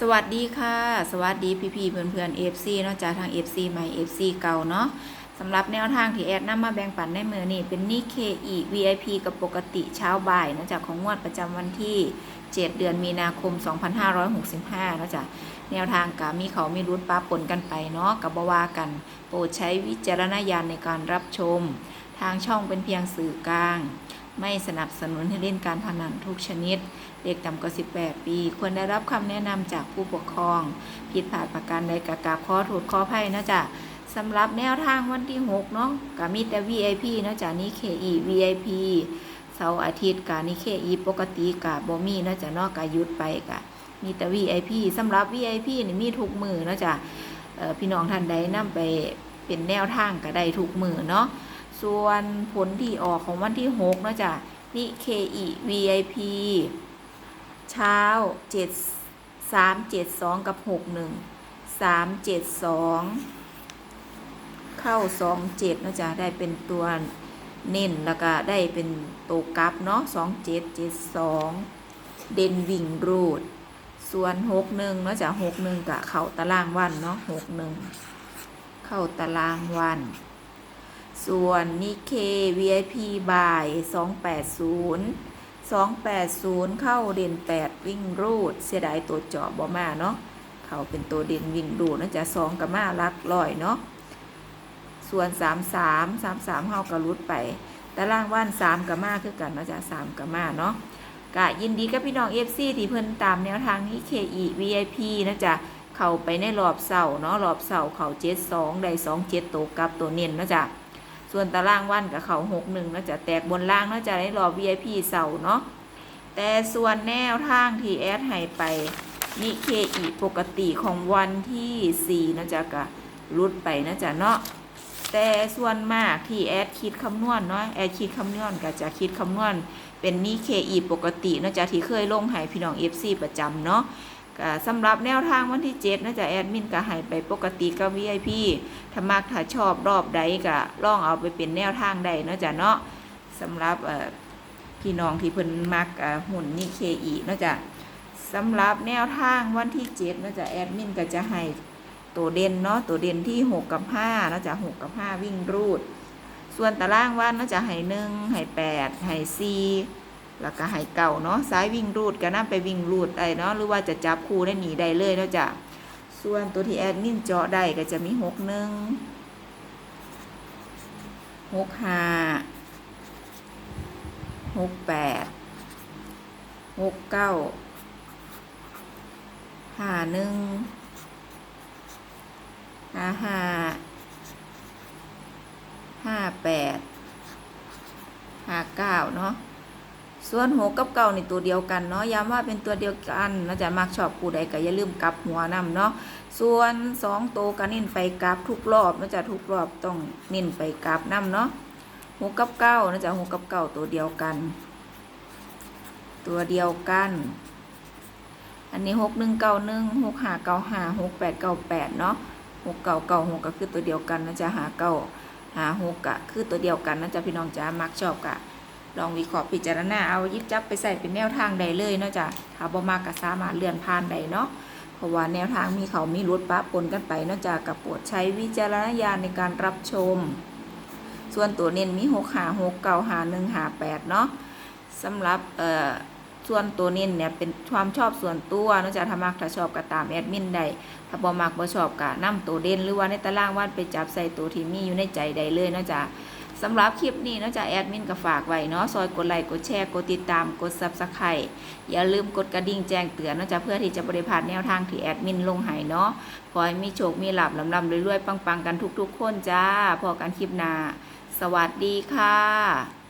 สวัสดีค่ะ สวัสดีพี่พี่ๆเพื่อนเพื่อนๆ FC เนาะจากทาง FC ใหม่ FC เก่าเนาะสำหรับแนวทางที่แอดนำมาแบ่งปันในมือนี่เป็นนี่ KE VIP กับปกติเช้าบ่ายนาะจากของงวดประจำวันที่ 7 เดือนมีนาคม 2565นาะจากแนวทางกามีเขามีรุดปาปนกันไปเนาะกับบวากัน โปรดใช้วิจารณญาณในการรับชม ทางช่องเป็นเพียงสื่อกลาง ไม่สนับสนุนให้เล่นการพนันทุกชนิด เด็กต่ำกว่า 18 ปี ควรได้รับคำแนะนำจากผู้ปกครอง ผิดพลาดประการใดกกาบขอโทษขออภัยนะจ๊ะสำหรับแนวทางวันที่ 6 เนาะก็มีแต่ VIP เนาะจ๊ะนี่ KE VIP เสาร์อาทิตย์กานี่ KE ปกติกะบ่มีเนาะจ๊ะนาะกะยุดไปกะมีแต่ VIP สำหรับ VIP นี่มีทุกมือเนาะจ๊ะพี่น้องท่านใดนำไปเป็นแนวทางก็ได้ทุกมือเนาะ ส่วนผลที่ออกของวันที่6เนาะจ๊ะนี่ KE VIP เช้าเจ็ดสามเจ็ดสองกับหกหนึ่งสามเจ็ดสองเข้าสองเจ็ดนะจ๊ะได้เป็นตัวเน้นแล้วก็ได้เป็นตัวกลับเนาะสองเจ็ดเจ็ดสองเด่นวิ่งรูด ส่วนหกหนึ่งเนาะจ๊ะหกหนึ่งกับเข้าตารางวันเนาะหกหนึ่งเข้าตารางวัน ส่วนนิเค VIP บ่ายสองแปดศูนย์280 เข้าเด่น 8 วิ่งรูด เสียดายตัวเจาะบ่มาเนาะเขาเป็นตัวเด่นวิ่งรูดนะจ๊ะ2กับมาลักลอยเนาะส่วน 33 33เข้ากับรุดไปต่ล่างว่าน3กับมาคือกันนะจ๊ะ3กับมาเนาะกะยินดีกับพี่น้อง FC ที่เพิ่นตามแนวทางนี้ KE VIP นะจ๊ะเข้าไปในรอบเสาเนาะรอบเสาเขา72ได้2 7ตัวกับตัวเน้นนะจ๊ะ ส่วนตารางวันกับเขาหกหนึ่งนะจะแตกบนล่างนะจะได้รอ VIP เสาเนาะแต่ส่วนแนวทางที่แอดให้ไปนิเคอีปกติของวันที่4นะจ๊ะกะรุดไปนะจ๊ะเนาะแต่ส่วนมากที่แอดคิดคำนวณเนาะแอดคิดคำนวณก็จะคิดคำนวณเป็นนิเคอีปกตินะจ๊ะที่เคยลงให้พี่น้อง FC ประจำเนาะ ก็สำหรับแนวทางวันที่7นะจ๊ะแอดมินก็ให้ไปปกติกับ VIP ถ้ามักถ้าชอบรอบใดก็ลองเอาไปเป็นแนวทางใดเนาะจ๊ะเนาะสำหรับพี่น้องที่เพิ่นมักหุ่นนี่เคอีเนาะจ๊ะสำหรับแนวทางวันที่7เนาะจ๊ะแอดมินก็จะให้ตัวเด่นเนาะตัวเด่นที่ 6 กับ5เนาะจ๊ะ6กับ 5 วิ่งรูด ส่วนตารางวันเนาะจ๊ะให้1ให้8ให้4 แล้วก็ให้เก่าเนาะซ้ายวิ่งรูดก็นำไปวิ่งรูดได้เนาะหรือว่าจะจับคู่ได้หนีได้เลยเนาะจ๊ะส่วนตัวที่แอดมินเจาะได้ก็จะมีหกหนึ่งหกห้าหกแปดหกเก้าห้าหนึ่งห้าห้าห้าแปดห้าเก้าเนาะ ส่วนหกกับเก่าในตัวเดียวกันเนาะย้ำว่าเป็นตัวเดียวกันนะจ๊ะมักชอบผู้ใดก็อย่าลืมกลับหัวนำเนาะส่วนสองตัวก็เน้นไปกลับทุกรอบนะจ๊ะทุกรอบต้องเน้นไปกลับนำเนาะหกกับเก้านะจ๊ะหกกับเก้าตัวเดียวกัน ตัวเดียวกัน อันนี้หกหนึ่งเก้าหนึ่งหกห้าเก้าห้าหกแปดเก้าแปดเนาะหกเก้าเก้าหกก็คือตัวเดียวกันนะจ๊ะหาเก้าหาหกกะคือตัวเดียวกันนะจ๊ะพี่น้องจ๊ะมักชอบกะ ลองวิเคราะห์พิจารณาเอายิบจับไปใส่เป็นแนวทางใดเลยเนาะจ้ะถ้าบ่มากก็สามารถเลื่อนผ่านได้เนาะเพราะว่าแนวทางมีเขามีรุดปะปนกันไปเนาะจ้ะกับปรดใช้วิจารณญาณในการรับชม ส่วนตัวเน้นมี6หา6 9หา1หา8เนาะสำหรับเอ่อส่วนตัวเน้นเนี่ยเป็นความชอบส่วนตัวเนาะจ้ะถ้ามักถ้าชอบก็ตามแอดมินได้ถ้าบ่มักบ่ชอบก็นํตัวเด่นหรือว่าในตารางวาดไปจับใส่ตัวที่มีอยู่ในใจใดเลยเนาะจ้ะ สำหรับคลิปนี้นาะจะแอดมินก็ฝากไว้เนาะซอยกดไลค์กดแชร์กดติดตามกดซับสไครต์อย่าลืมกดกระดิ่งแจ้งเตือนนาะจะเพื่อที่จะบริพาดแนวทางที่แอดมินลงให้เนาะขอให้มีโชคมีหลับลำลำรวยๆปังๆกันทุก ๆ คนจ้าพอกันคลิปหน้าสวัสดีค่ะ